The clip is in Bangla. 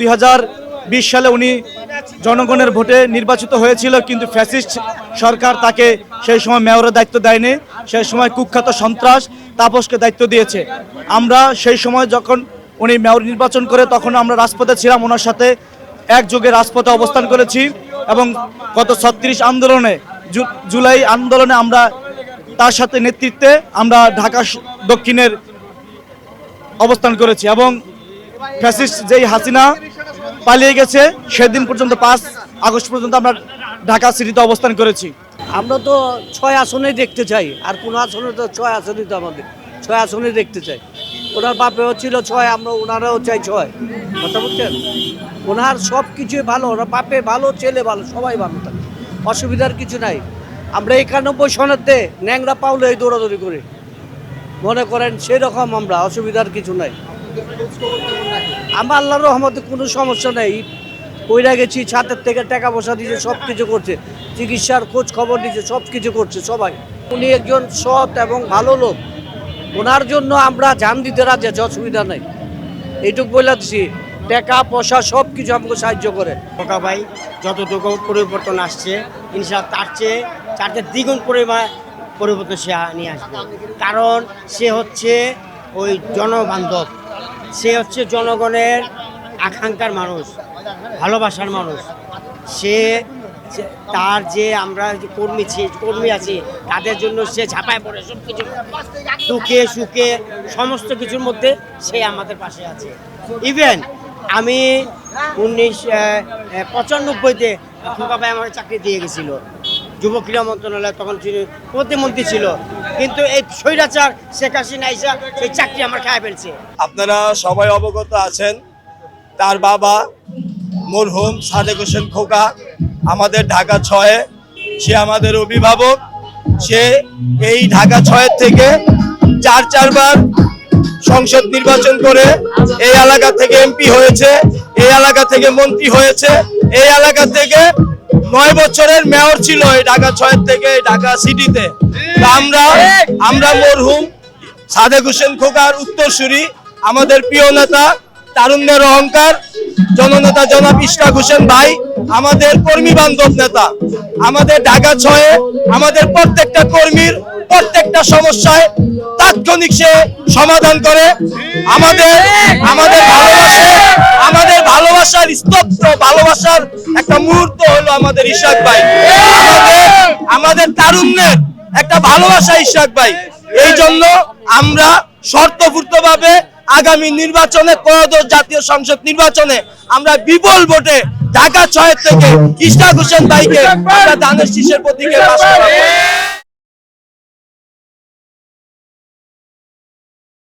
দুই বিশ সালে উনি জনগণের ভোটে নির্বাচিত হয়েছিল, কিন্তু ফ্যাসিস্ট সরকার তাকে সেই সময় মেয়রের দায়িত্ব দেয়নি, সেই সময় কুখ্যাত সন্ত্রাস তাপসকে দায়িত্ব দিয়েছে। আমরা সেই সময় যখন উনি মেয়র নির্বাচন করে, তখন আমরা রাজপথে ছিলাম, ওনার সাথে একযোগে রাজপথে অবস্থান করেছি এবং গত ছত্রিশ আন্দোলনে জুলাই আন্দোলনে আমরা তার সাথে নেতৃত্বে আমরা ঢাকা দক্ষিণের অবস্থান করেছি এবং ফ্যাসিস্ট যেই হাসিনা পালিয়ে গেছে, সেদিন পর্যন্ত পাঁচ আগস্ট পর্যন্ত আমরা ঢাকা সিটিতে অবস্থান করেছি। আমরা তো ছয় আসনেই দেখতে চাই, আর কোন আসনে তো ছয় আসনই তো আমাদের, ছয় আসনেই দেখতে চাই। ওনার বাপেও ছিল ছয়, আমরা ওনারাও চাই ছয়। কথা বলছেন ওনার সব কিছুই ভালো, ওনার বাপে ভালো, ছেলে ভালো, সবাই ভালো থাকে। অসুবিধার কিছু নাই। আমরা একানব্বই সনেতে ন্যাংরা পাউলে দৌড়াদৌড়ি করি। মনে করেন সেরকম আমরা, অসুবিধার কিছু নাই। আমার আল্লাহর রহমতে কোনো সমস্যা নেই। কইরা গেছি ছাতের থেকে টাকা পয়সা দিয়েছে সব কিছু করছে। চিকিৎসার খোঁজ খবর দিয়েছে সব কিছু করছে সবাই। উনি একজন সৎ এবং ভালো লোক। ওনার জন্য আমরা জান দিতে রাজি আছি, অসুবিধা নেই। এইটুক বলে দিচ্ছি টাকা, পয়সা সব কিছু আমাকে সাহায্য করে। খোকা ভাই, যতটুকু পরিবর্তন আসছে ইনশাল্লাহ তার চেয়ে চেয়ে দ্বিগুণ পরিমাণ পরিবর্তন সে নিয়ে আসবে। কারণ সে হচ্ছে ওই জনবান্ধব। সে হচ্ছে জনগণের আকাঙ্ক্ষার মানুষ, ভালোবাসার মানুষ। সে তার যে আমরা কর্মী কর্মী আছি, তাদের জন্য সে ঝাঁপায় পড়ে সব কিছু দুঃখে, সুখে, সমস্ত কিছুর মধ্যে সে আমাদের পাশে আছে। ইভেন আমি উনিশ পঁচানব্বইতে খোকা ভাই আমার চাকরি দিয়ে গেছিল। যুব ক্রীড়া মন্ত্রণালয় তখন প্রতিমন্ত্রী ছিল কিন্তু এই স্বৈরাচার শেখ হাসিনা আইসা সেই চাকরি আমার খায় ফেলছে। আপনারা সবাই অবগত আছেন, তার বাবা মরহুম সাদেক হোসেন খোকা আমাদের ঢাকা ছয়ে, সে আমাদের অভিভাবক, সে এই ঢাকা ছয়ের থেকে চার চারবার সংসদ নির্বাচন করে এই এলাকা থেকে এমপি হয়েছে, এই এলাকা থেকে মন্ত্রী হয়েছে, এই এলাকা থেকে নয় বছরের মেয়র ছিল এই ঢাকা ছয়ের থেকে ঢাকা সিটিতে। আমরা আমরা মরহুম সাদেক হোসেন খোকার উত্তরসূরি, আমাদের প্রিয় নেতা তারুণ্যের অহংকার, জননেতা জনাব ইশরাক হোসেন ভাই, আমাদের কর্মী বান্ধব নেতা, আমাদের ঢাকা ছয়ে আমাদের প্রত্যেকটা কর্মীর প্রত্যেকটা সমস্যায় তাৎক্ষণিক সে সমাধান করে। আমাদের আমাদের ভালোবাসে, আমাদের ভালোবাসার স্তব্ধ ভালোবাসার একটা মুহূর্ত হলো আমাদের ইশাক ভাই। আমাদের আমাদের তারুণ্যের একটা ভালোবাসা ইশাক ভাই। এই জন্য আমরা শর্তপূর্ত ভাবে আগামী নির্বাচনে ত্রয়োদশ জাতীয় সংসদ নির্বাচনে আমরা বিপুল ভোটে ঢাকা ছয়ের থেকে ইশাক হোসেন ভাইকে আমরা দানের শীষের প্রতীকে